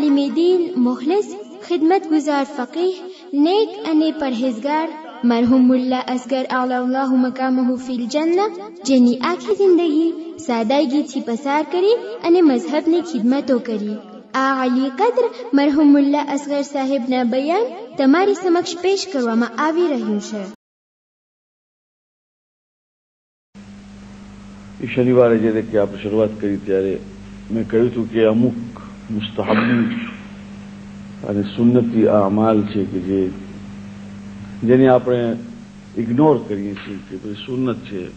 عالم دین مخلص خدمتگزار فقیه نیک انے پرہیزگار مرحوم ملا اصغر اعلی اللہ مقامہ فی الجنہ جنی آخی زندگی سادگی تھی پسار کری انے مذہب نے خدمتوں کری۔ آ علی قدر مرحوم ملا اصغر صاحب نا بیان تمہاری سمکش پیش કરવામાં આવી રહ્યું છે શનિવારે જે રીતે આપણે શરૂઆત કરી ત્યારે મેં કહ્યું હતું કે અમુક મુસ્તહાબી અને સુન્નતી અમાલ છે કે જે જેને આપણે ઇગ્નોર કરીએ છીએ કે ભાઈ સુન્નત છે.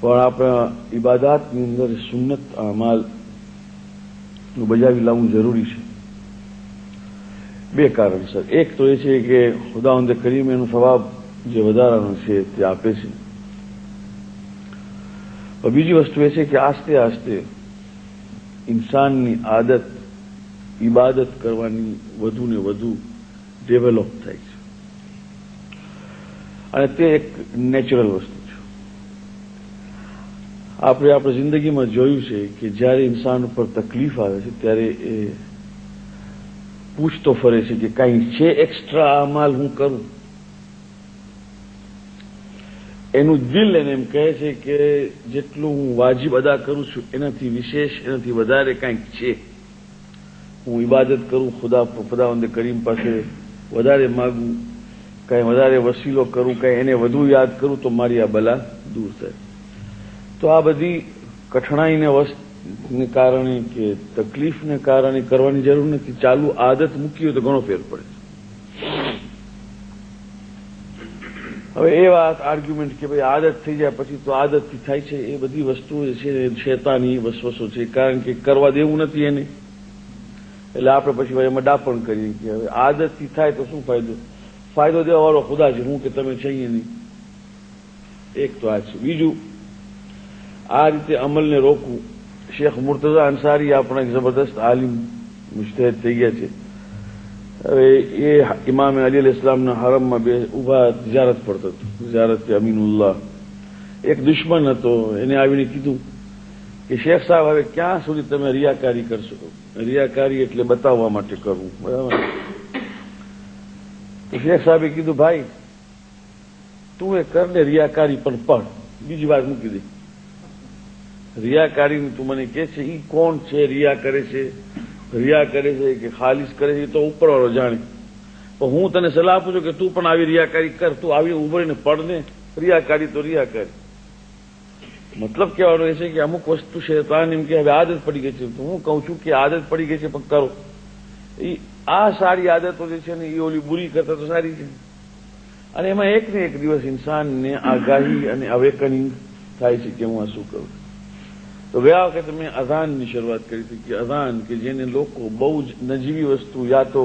પણ આપણા ઇબાદતની અંદર સુન્નત અમાલ બજાવી લાવવું જરૂરી છે. બે કારણસર. એક તો એ છે કે ખુદાવંદે કરીમ એનો સ્વભાવ જે વધારાનો છે તે આપે છે. બીજી વસ્તુ એ છે કે આસ્તે આસ્તે ઇન્સાનની આદત, ઇબાદત કરવાની વધુ ને વધુ ડેવલપ થાય છે. અને તે એક નેચરલ વસ્તુ છે. આપણે આપણે જિંદગીમાં જોયું છે કે જ્યારે ઇન્સાન ઉપર તકલીફ આવે છે, ત્યારે એ પૂછતો ફરે છે કે કાંઈ છે એક્સ્ટ્રા આ માલ હું કરું? એનું દિલ એને એમ કહે છે કે જેટલું હું વાજિબ અદા કરું છું, એનાથી વિશેષ, એનાથી વધારે કાંઈક છે. હું ઇબાદત કરું, ખુદા, ખુદાવંદે કરીમ પાસે વધારે માગું, કાંઈ વધારે વસીલો કરું, કાંઈ એને વધુ યાદ કરું, તો મારી આ બલા દૂર થાય. તો આ બધી કઠણાઈને ને કારણે કે તકલીફને કારણે કરવાની જરૂર નથી. ચાલુ આદત મૂકી હોય તો ઘણો ફેર પડે. હવે એ વાત આર્ગ્યુમેન્ટ કે ભાઈ આદત થઈ જાય, પછી તો આદતથી થાય છે, એ બધી વસ્તુઓ છે શેતાની વસવસો છે, કારણ કે કરવા દેવું નથી એને. એટલે આપણે પછી એમાં ડાપણ કરીએ કે હવે આદતથી થાય તો શું ફાયદો? ફાયદો દેવા વાળો ખુદા છે, હું કે તમે છીએ નહીં. એક તો આ છે. બીજું, આ રીતે અમલને રોકવું. શેખ મુર્તઝા અંસારી આપણા જબરદસ્ત આલિમ મુશ્તહેદ થઈ ગયા છે. હવે એ ઇમામ અલી ઇસ્લામના હરમમાં બે ઊભા ઝારત પડતો હતો. તિજારત અમીનુલ્લાહ. એક દુશ્મન હતો, એને આવીને કીધું કે શેખ સાહેબ, હવે ક્યાં સુધી તમે રિયાકારી કરશો રિયાકારી એટલે બતાવવા માટે કરવું બરાબર? શેખ સાહેબે કીધું, ભાઈ, તું એ કર ને રિયાકારી પણ પડ બીજી વાત મૂકી દે. રિયાકારી તું મને કે છે? એ કોણ છે? રિયા કરે છે? રિયા કરે છે કે ખાલીસ કરે છે તો ઉપરવાળો જાણે. પણ હું તને સલાહ આપું છું કે તું પણ આવી રિયાકારી કર, તું આવી ઉભરીને પડને રિયાકારી તો રિયાકારી મતલબ કહેવાનો એ છે કે અમુક વસ્તુ શેતાન એમ કે હવે આદત પડી ગઈ છે. તો હું કહું છું કે આદત પડી ગઈ છે, પણ કરો. એ આ સારી આદતો જે છે ને એ ઓલી બુરી કરતા તો સારી છે. અને એમાં એક ને એક દિવસ ઇન્સાનને આગાહી અને અવેકનિંગ થાય છે કે હું આ શું કરું. તો ગયા વખતે મેં અઝાનની શરૂઆત કરી હતી કે અઝાન કે જેને લોકો બહુ જ નજીવી વસ્તુ યા તો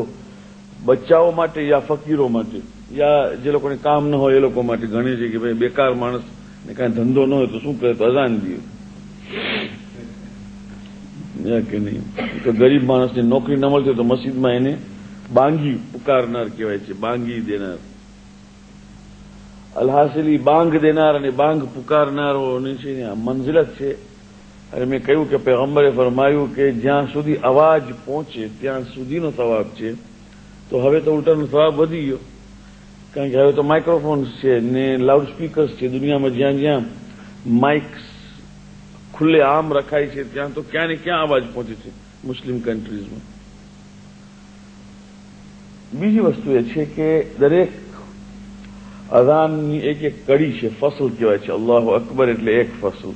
બચ્ચાઓ માટે યા ફકીરો માટે યા જે લોકોને કામ ન હોય એ લોકો માટે ગણે છે કે ભાઈ બેકાર માણસ ને કાંઈ ધંધો ન હોય તો શું કરે તો અઝાન દે કે નહીં તો ગરીબ માણસને નોકરી ન મળતી તો મસ્જિદમાં એને બાંગી પુકારનાર કહેવાય છે બાંગી દેનાર અલહાસલી બાંગ દેનાર અને બાંગ પુકારનારોની છે ને આ મંઝિલત છે અને મેં કહ્યું કે પેગમ્બરે ફરમાયું કે જ્યાં સુધી અવાજ પહોંચે ત્યાં સુધીનો સવાબ છે તો હવે તો ઉલટાનો સવાબ વધી ગયો કારણ કે હવે તો માઇક્રોફોન્સ છે ને લાઉડ સ્પીકર્સ છે દુનિયામાં જ્યાં જ્યાં માઇક્સ ખુલ્લે આમ રખાય છે ત્યાં તો ક્યાં ને ક્યાં અવાજ પહોંચે છે મુસ્લિમ કન્ટ્રીઝમાં બીજી વસ્તુ એ છે કે દરેક અઝાનની એક એક કડી છે ફસલ કહેવાય છે અલ્લાહ અકબર એટલે એક ફસલ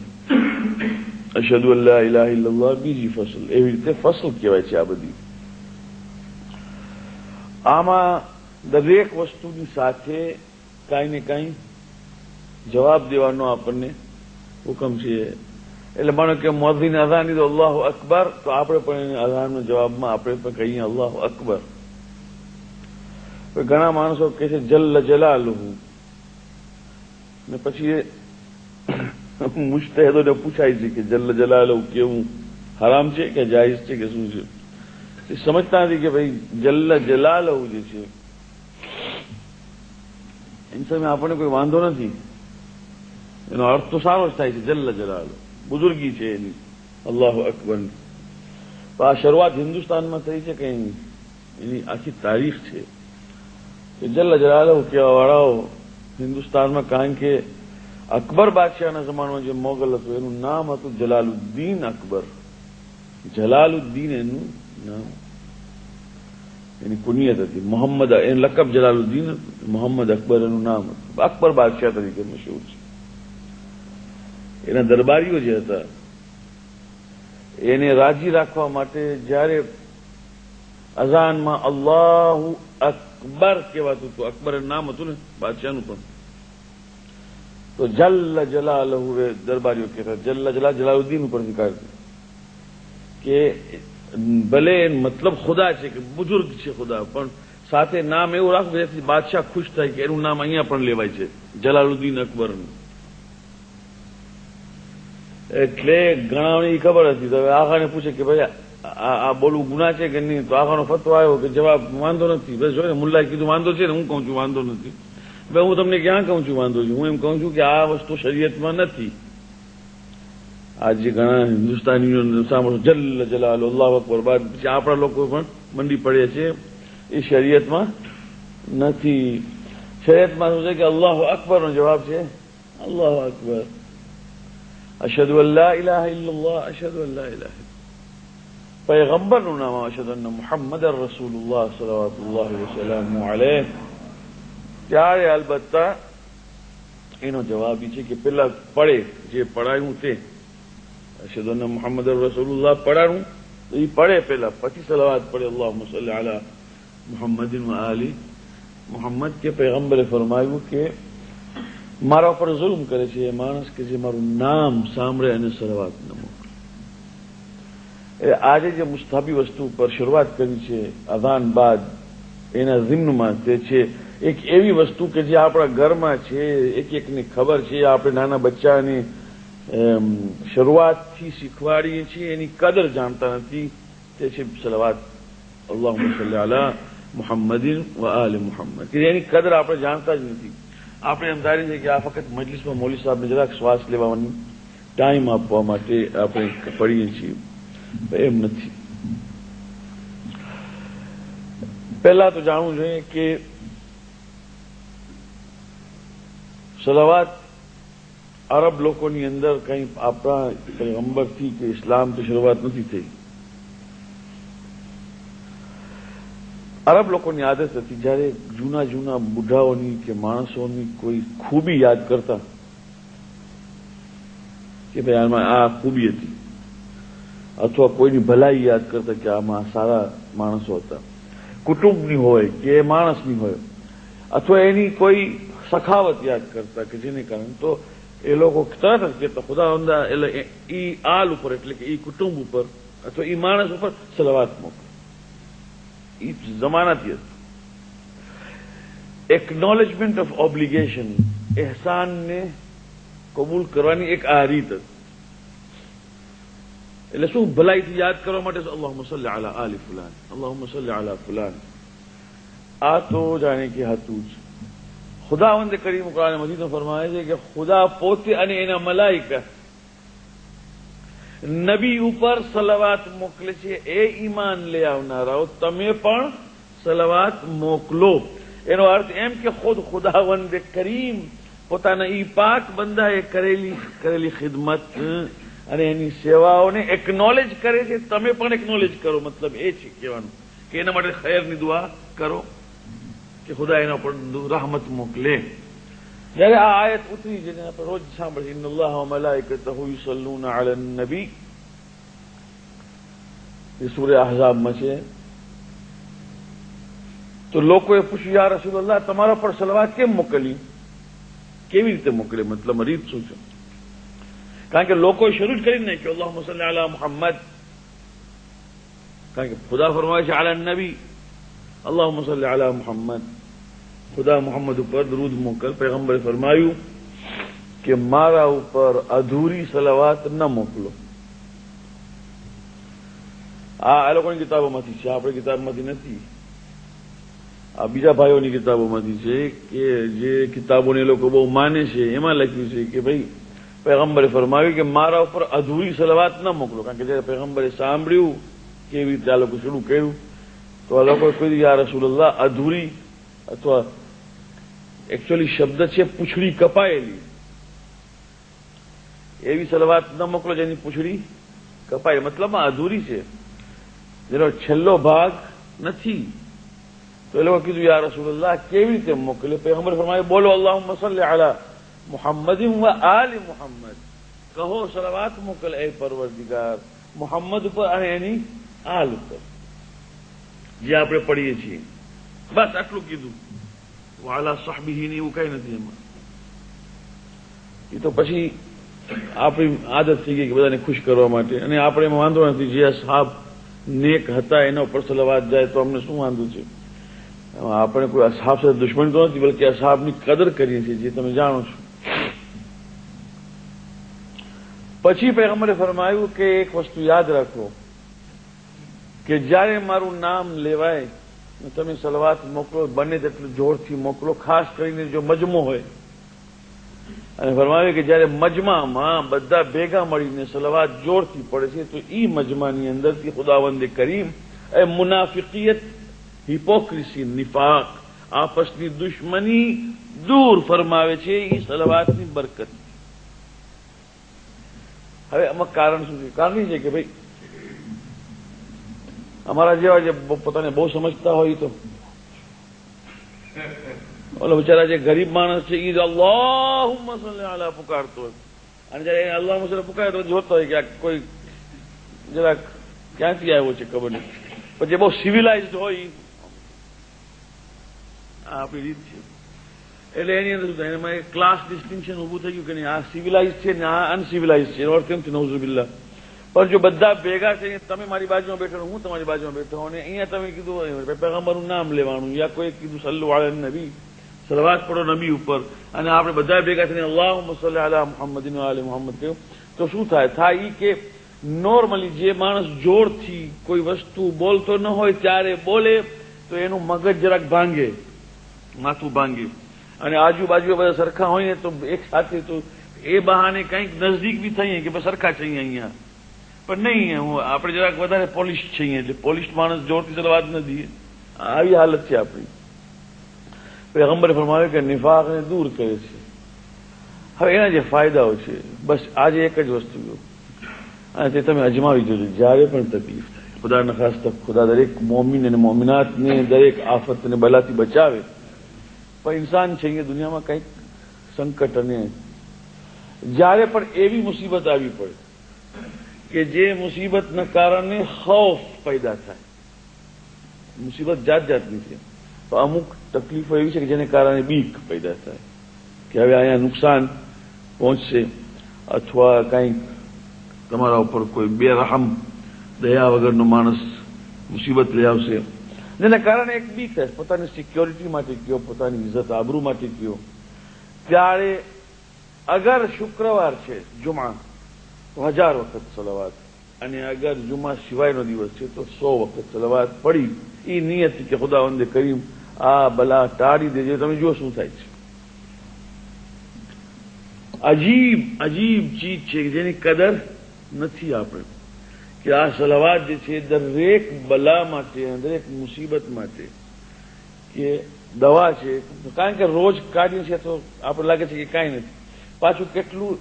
અશદુ અલ્લાહ ઇલાહ ઇલ્લાહ બીજી ફસલ. એવી રીતે ફસલ કહેવાય છે આ બધી. આમાં દરેક વસ્તુની સાથે કાંઈ ને કાંઈ જવાબ દેવાનો આપણને હુકમ છે. એટલે માનો કે મોદીને અઝાન તો અલ્લાહ અકબર, તો આપણે પણ એને અઝાનના જવાબમાં આપણે પણ કહીએ અલ્લાહ અકબર. ઘણા માણસો કહે છે જલ્લ જલાલુહુ. ને પછી મુશ્તહેદોને પૂછાય છે કે જલ્લ જલાલુહુ કેવું? હરામ છે કે જાયઝ છે કે શું છે? એ સમજતા નથી કે ભાઈ જલ્લ જલાલહુ જે છે. એની સામે આપણને કોઈ વાંધો નથી. એનો અર્થ તો સારો જ થાય છે, જલ્લ જલાલ. બુઝુર્ગી છે એની. અલ્લાહ અકબર. તો આ શરૂઆત હિન્દુસ્તાનમાં થઈ છે કે એની? આખી તારીખ છે. જલ્લ જલ્લા કહેવાવાળાઓ હિન્દુસ્તાનમાં કારણ કે અકબર બાદશાહના જમાનામાં જે મોગલ હતું, એનું નામ હતું જલાલુદ્દીન અકબર. જલાલુદ્દીન એનું નામ. એની કુનિયત હતી. મોહમ્મદ એનું લકબ જલાલુદ્દીન મોહમ્મદ અકબર એનું નામ હતું. અકબર બાદશાહ તરીકે મશહૂર છે. એના દરબારીઓ જે હતા, એને રાજી રાખવા માટે જ્યારે અઝાનમાં અલ્લાહુ અકબર કહેવાતું હતું. અકબર નામ હતું ને, બાદશાહનું પણ. તો જલ્લ જલાલહુ એ દરબારીઓ કહેતા જલ્લા જલા જલાલુદ્દીન ઉપર કાઢતું કે ભલે મતલબ ખુદા છે કે બુજુર્ગ છે ખુદા, પણ સાથે નામ એવું રાખવું જેથી બાદશાહ ખુશ થાય કે એનું નામ અહીંયા પણ લેવાય છે, જલાલુદ્દીન અકબરનું. એટલે ઘણાની ખબર હતી. તો આખાને પૂછે કે ભાઈ, આ બોલવું ગુના છે કે નહીં? તો આખાનો ફતવો આવ્યો કે જવાબ વાંધો નથી. બસ જોઈને મુલ્લાએ કીધું, વાંધો છે ને? હું કહું છું, વાંધો નથી. ભાઈ હું તમને ક્યાં કહું છું, વાંધો છું હું એમ કહું છું કે આ વસ્તુ શરીયતમાં નથી. આજે ઘણા હિન્દુસ્તાનીઓ સાંભળો જલ્લ જલાલ, અલ્લાહ અકબર, બાદ પછી આપણા લોકો પણ મંડી પડે છે, એ શરીયતમાં નથી. શરીયતમાં શું છે કે અલ્લાહ અકબરનો જવાબ છે? અલ્લાહ અકબર. અશદ અલ્લાહ ઇલાહ ઇલ્લાહ અશદ અલ્લાહ ઇલાહ પૈગંબરનું નામ અશદ મુહમ્મદ રસૂલુલ્લાહ સલાવતુલ્લાહ વસલામ અલૈહ. ત્યારે અલબત્તા એનો જવાબ છે કે પેલા પડે, જે પડાયું તે. અશહદુ મોહમ્મદ મુહમ્મદ રસૂલુલ્લાહ તો એ પડે પેલા. પછી સલાવાત પડે અલ્લાહ મુસલ્લી આલા મોહમ્મદીન આલી. મોહમ્મદ કે પૈગમ્બરે ફરમાવ્યું કે, મારા ઉપર જુલ્મ કરે છે એ માણસ કે જે મારું નામ સાંભળે અને સલાવાત ન મોકલે. એ આજે જે મુસ્તાબી વસ્તુ પર શરૂઆત કરી છે અદાન બાદ, એના ઝિમ્નમાં તે છે એક એવી વસ્તુ કે જે આપણા ઘરમાં છે એક એકની ખબર છે, આપણે નાના બચ્ચાની શરૂઆતથી શીખવાડીએ છીએ, એની કદર જાણતા નથી. તે છે સલવાત અલ્લાહ સલ્લી મુહમ્મદિન વ મુહમ્મદ. કે એની કદર આપણે જાણતા જ નથી. આપણે એમ ધારીએ છીએ કે આ ફક્ત મજલિસમાં મૌલી સાહેબને જરાક શ્વાસ લેવાની ટાઈમ આપવા માટે આપણે પડીએ છીએ. એમ નથી. પહેલા તો જાણવું જોઈએ કે સલાવાત અરબ લોકોની અંદર કંઈ આપણા પૈગંબરથી કે ઇસ્લામથી શરૂઆત નથી થઈ. અરબ લોકોની આદત હતી જ્યારે જૂના જૂના બુઢાઓની કે માણસોની કોઈ ખૂબી યાદ કરતા કે ભાઈ આમાં આ ખૂબી હતી. અથવા કોઈની ભલાઈ યાદ કરતા કે આમાં સારા માણસો હતા. કુટુંબની હોય કે માણસની હોય. અથવા એની કોઈ સખાવત યાદ કરતા કે જેને કારણે તો એ લોકો તરત જ કહેતા ખુદા અંદા એટલે ઈ આલ ઉપર એટલે કે ઈ કુટુંબ ઉપર અથવા ઈ માણસ ઉપર સલાવાત મોકલે ઈ જમાનાથી હતું એકનોલેજમેન્ટ ઓફ ઓબ્લિગેશન એહસાનને કબૂલ કરવાની એક આ રીત હતી એટલે શું ભલાઈથી યાદ કરવા માટે અલ્લાહ મસલ્લી અલા આલી ફુલાન અલ્લાહ મસલ્લી અલા ફુલાન આ તો જાણે કે હતું જ ખુદાવંદ કરીમ કુરાન મજીદમાં ફરમાય છે કે ખુદા પોતે અને એના મલાઈકા નબી ઉપર સલાવાત મોકલે છે, એ ઈમાન લઈ આવનારાઓ, તમે પણ સલાવાત મોકલો. એનો અર્થ એમ કે ખુદ ખુદાવંદ કરીમ પોતાના ઈ પાક બંદાએ કરેલી કરેલી ખિદમત અને એની સેવાઓને એકનોલેજ કરે છે. તમે પણ એકનોલેજ કરો, મતલબ એ છે કહેવાનું કે એના માટે ખૈરની દુઆ કરો. કે ખુદા એના પર rahmat મોકલે જ્યારે આ આયત ઉતરી જેને આપણે રોજ સાંભળીએ ઇન્ન અલ્લાહ વ મલાઇકતહુ યુસલ્લુના અલા નબી એ સૂર્ય અહઝાબમાં છે તો લોકોએ પૂછ્યું યા રસૂલલ્લાહ તમારા પર સલવાત કેમ મોકલી કેવી રીતે મોકલે મતલબ રીત શું છે કારણ કે લોકોએ શરૂ જ કરી નહીં કે અલ્લાહ મસલ્લી અલા મુહમ્મદ કારણ કે ખુદા ફરમાય છે અલા નબી અલ્લાહ મસલ્લી علی محمد ખુદા મુહમ્મદ ઉપર દરૂદ મોકલ પૈગંબરે ફરમાયું કે મારા ઉપર અધૂરી સલાવાત ન મોકલો આ લોકોની કિતાબોમાંથી છે આપણી કિતાબમાંથી નથી આ બીજા ભાઈઓની કિતાબોમાંથી છે કે જે કિતાબોને લોકો બહુ માને છે એમાં લખ્યું છે કે ભાઈ પૈગંબરે ફરમાવ્યું કે મારા ઉપર અધૂરી સલાવાત ન મોકલો કારણ કે જયારે પૈગંબરે સાંભળ્યું કેવી રીતે આ લોકો શરૂ કર્યું તો આ લોકોએ કહ્યું યા રસુલ્લાહ અધૂરી અથવા એકચ્યુઅલી શબ્દ છે પૂછડી કપાયેલી. એવી સલવાત ન મોકલો જેની પૂછડી કપાય મતલબમાં અધૂરી છે. જેનો છેલ્લો ભાગ નથી. તો એ લોકો કીધું, યા રસુલ્લાહ કેવી રીતે મોકલે? પૈગંબર ફરમાય બોલો અલ્લાહ મસલ્લે આલા મોહમ્મદ આલી મુહમ્મદ. કહો, સલવાત મોકલ, એ પરવરદિગાર. મુહમ્મદ ઉપર અને એની આલ ઉપર. જે આપણે પડીએ છીએ. બસ આટલું કીધું. વાલા સાહબીહીને એવું કઈ નથી એમાં. એ તો પછી આપણી આદત થઈ ગઈ કે બધાને ખુશ કરવા માટે. અને આપણે એમાં વાંધો નથી જે સાહેબ નેક હતા એના ઉપર સલવાત જાય તો અમને શું વાંધો છે? આપણે કોઈ અસાબ સાથે દુશ્મન તો નથી બલકે અસાબની કદર કરીએ છીએ જે તમે જાણો છો. પછી પૈગંબરે ફરમાયું કે એક વસ્તુ યાદ રાખો. કે જ્યારે મારું નામ લેવાય તમે સલવાત મોકલો, બને તેટલું જોરથી મોકલો, ખાસ કરીને જો મજમો હોય. અને ફરમાવે કે જ્યારે મજમામાં બધા ભેગા મળીને સલવાત જોરથી પડે છે, તો ઈ મજમાની અંદરથી ખુદાવંદે કરીમ, એ મુનાફિકિયત હિપોક્રિસી નિફાક. આપસની દુશ્મની દૂર ફરમાવે છે એ સલવાતની બરકત. હવે આમાં કારણ શું છે? કારણ એ છે કે ભાઈ અમારા જેવા જે પોતાને બહુ સમજતા હોય તો. ઓલો બિચારા જે ગરીબ માણસ છે એ અલ્લાહ આલા પુકારતો હોય. અને જયારે અલ્લાહ મસલ પુકારે તો જોતો હોય કે કોઈ જરાક ક્યાંથી આવ્યો છે ખબર નહીં. પણ જે બહુ સિવિલાઇઝડ હોય, આ આપણી રીત છે. એટલે એની અંદર એમાં ક્લાસ ડિસ્ટિંક્શન ઉભું થઈ ગયું કે નહીં? આ સિવિલાઇઝ છે ને આ અનસિવિલાઇઝ છે? એનો અર્થ એમ છે નવઝુબિલ્લા પણ જો બધા ભેગા છે, તમે મારી બાજુમાં બેઠો હું તમારી બાજુમાં બેઠો અને અહીંયા તમે કીધું પેગમ્બરનું નામ લેવાનું, યા કોઈ કીધું સલ્લુ વાળા નબી સલવાત પડો નબી ઉપર. અને આપણે બધા ભેગા થઈને અલ્લાહ મુસલ્લા અલા મોહમ્મદ આલી મોહમ્મદ કહ્યું. તો શું થાય? થાય ઈ કે નોર્મલી જે માણસ જોરથી કોઈ વસ્તુ બોલતો ન હોય, ત્યારે બોલે, તો એનું મગજ જરાક ભાંગે, માથું ભાંગે. અને આજુબાજુ બધા સરખા હોય ને તો એક સાથે તો એ બહાને કંઈક નજદીક બી થઈએ કે સરખા છે અહીંયા. પણ નહીં, હું આપણે જરાક વધારે પોલિશ છીએ એટલે પોલિશ માણસ જોરથી સલવાત નથી આવી હાલત છે આપણી. પેગંબરે ફરમાવ્યું કે નિફાકને દૂર કરે છે. હવે એના જે ફાયદાઓ છે, બસ આજે એક જ વસ્તુ અને તે તમે અજમાવી જોજો, જ્યારે પણ તકલીફ થાય. ખાસ તક ખુદા દરેક મોમિન અને મોમિનાતને દરેક આફત અને બલાથી બચાવે. પણ ઇન્સાન છે એ દુનિયામાં કંઈક સંકટ અને જ્યારે પણ એવી મુસીબત આવી પડે કે જે મુસીબતના કારણે ખૌફ પેદા થાય. મુસીબત જાત જાતની છે. તો અમુક તકલીફો એવી છે કે જેને કારણે બીક પેદા થાય. કે હવે અહીંયા નુકસાન પહોંચશે અથવા કંઈક તમારા ઉપર કોઈ બેરહમ, દયા વગરનો માણસ મુસીબત લઈ આવશે. જેના કારણે એક બીક થાય. પોતાની સિક્યોરિટી માટે કયો, પોતાની ઇજ્જત આબરૂ માટે કયો. ત્યારે અગર શુક્રવાર છે જુમા હજાર વખત સલવાત. અને અગર જુમા સિવાયનો દિવસ છે, તો સો વખત સલવાત પડી. એ નિયત કે ખુદાવંદે કરીમ, આ બલા ટાળી દેજે. તમે જુઓ શું થાય છે. અજીબ અજીબ ચીજ છે જેની કદર નથી આપણે. કે આ સલવાત જે છે, દરેક બલા માટે, દરેક મુસીબત માટે કે દવા છે. કારણ કે રોજ કાઢીએ છીએ તો આપણે લાગે છે કે કાંઈ નથી. પાછું કેટલું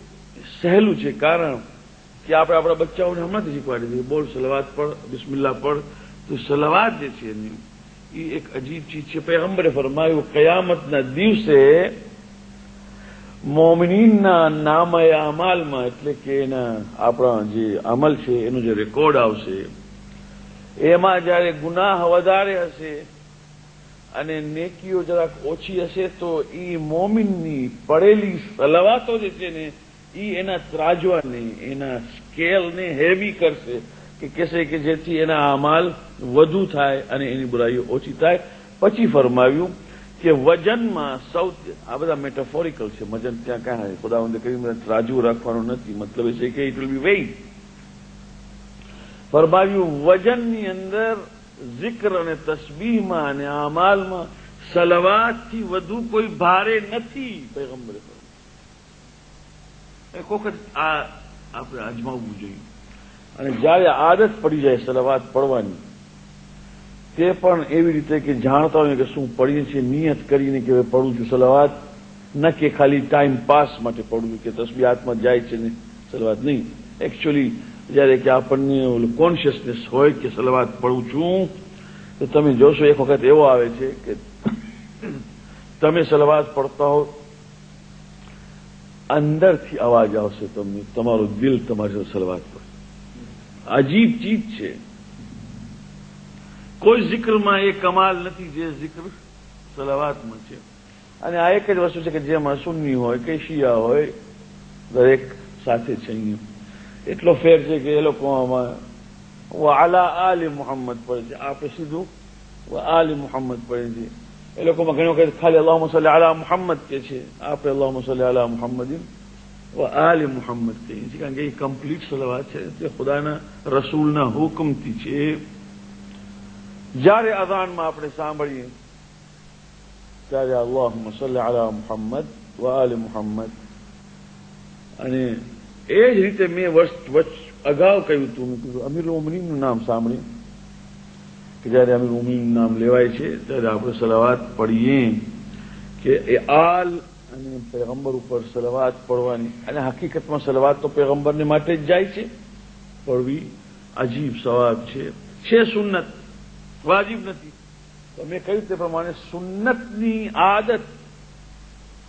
સહેલું છે. કારણ કે આપણે આપણા બચ્ચાઓને હમણાંથી શીખવાડી દઈએ. બોલ સલવાત પર બિસ્મિલ્લા પર તો સલવાત જે છે એની એ એક અજીબ ચીજ છે. પૈગંબરે ફરમાયું કયામતના દિવસે મોમિનીના નામય અમાલમાં એટલે કે એના આપણા જે અમલ છે, એનું જે રેકોર્ડ આવશે, એમાં જયારે ગુનાહ વધારે હશે અને નેકીઓ જરાક ઓછી હશે, તો એ મોમિનની પડેલી સલવાતો જે છે ને એ એના ત્રાજવાને, એના સ્કેલને હેવી કરશે કે કહેશે કે જેથી એના અમાલ વધુ થાય અને એની બુરાઈઓ ઓછી થાય. પછી ફરમાવ્યું કે વજનમાં સૌથી, આ બધા મેટાફોરિકલ છે, વજન ત્યાં કાંઈ ખુદાવંદે કહ્યું ત્રાજુ રાખવાનું નથી. મતલબ એ છે કે ઇટ વિલ બી વેઇટ ફરમાવ્યું, વજનની અંદર zikr અને તસ્બીહમાં અને અમાલમાં સલવાતથી વધુ કોઈ ભારે નથી, પૈગંબરે. એક વખત આ આપણે અજમાવવું જોઈએ. અને જ્યારે આદત પડી જાય સલાવાત પડવાની, તે પણ એવી રીતે કે જાણતા હોય કે શું પડીએ છીએ, નિયત કરીને કે પડું છું સલાવાત ન કે ખાલી ટાઈમ પાસ માટે પડું કે તસબી હાથમાં જાય છે ને સલાવાત નહીં. એકચ્યુઅલી જ્યારે કે આપણને કોન્શિયસનેસ હોય કે સલાવાત પડું છું, તો તમે જોશો એક વખત એવો આવે છે કે તમે સલવાત પડતા હો અંદરથી અવાજ આવશે તમને. તમારું દિલ તમારી સલવાત પર અજીબ ચીજ છે. કોઈ જિક્રમાં એ કમાલ નથી જે જિક્ર સલવાતમાં છે. અને આ એક જ વસ્તુ છે કે જેમાં સુન્ની હોય, કે શિયા હોય, દરેક સાથે છે એટલો ફેર છે કે એ લોકો આમાં આલા આલી મોહમ્મદ પડે છે. આપણે સીધું આલી મોહમ્મદ પડે છે. એ લોકોમાં ઘણી વખત ખાલી અલ્લાહ મસલ્લી અલા મુહમ્મદ કે છે. આપણે અલ્લાહ મસલ્લી અલા મુહમ્મદીન વ આલી મુહમ્મદ કહીએ છીએ કારણ કે એ કમ્પ્લીટ સલવાત છે તે ખુદાના રસૂલના હુકમથી છે. જ્યારે અદાનમાં આપણે સાંભળીએ, ત્યારે અલ્લાહ મસલ્લી અલા મુહમ્મદ વ આલી મુહમ્મદ અને એ જ રીતે મેં વર્ષ વચ્ચ અગાઉ કહ્યું હતું, મેં કીધું અમીર ઉમરીનું નામ સાંભળ્યું કે જયારે અમે ઉમીનું નામ લેવાય છે, ત્યારે આપણે સલાવાત પડીએ કે એ આલ અને પેગંબર ઉપર સલાવાત પડવાની. અને હકીકતમાં સલાવાત તો પેગંબરને માટે જ જાય છે. પડવી અજીબ સવાબ છે. છે સુન્નત. વાજીબ નથી. તો મેં કહ્યું તે પ્રમાણે સુન્નતની આદત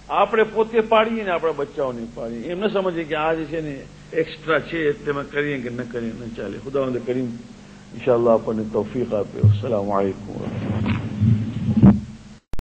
આપણે પોતે પાડીએ ને આપણા બચ્ચાઓને પાડીએ. એમ ન સમજીએ કે આ જે છે ને એક્સ્ટ્રા છે તેમાં કરીએ કે ન કરીએ, ન ચાલે. ખુદાવંદ કરીમ. إن شاء الله أكون التوفيق والسلام عليكم ورحمة الله.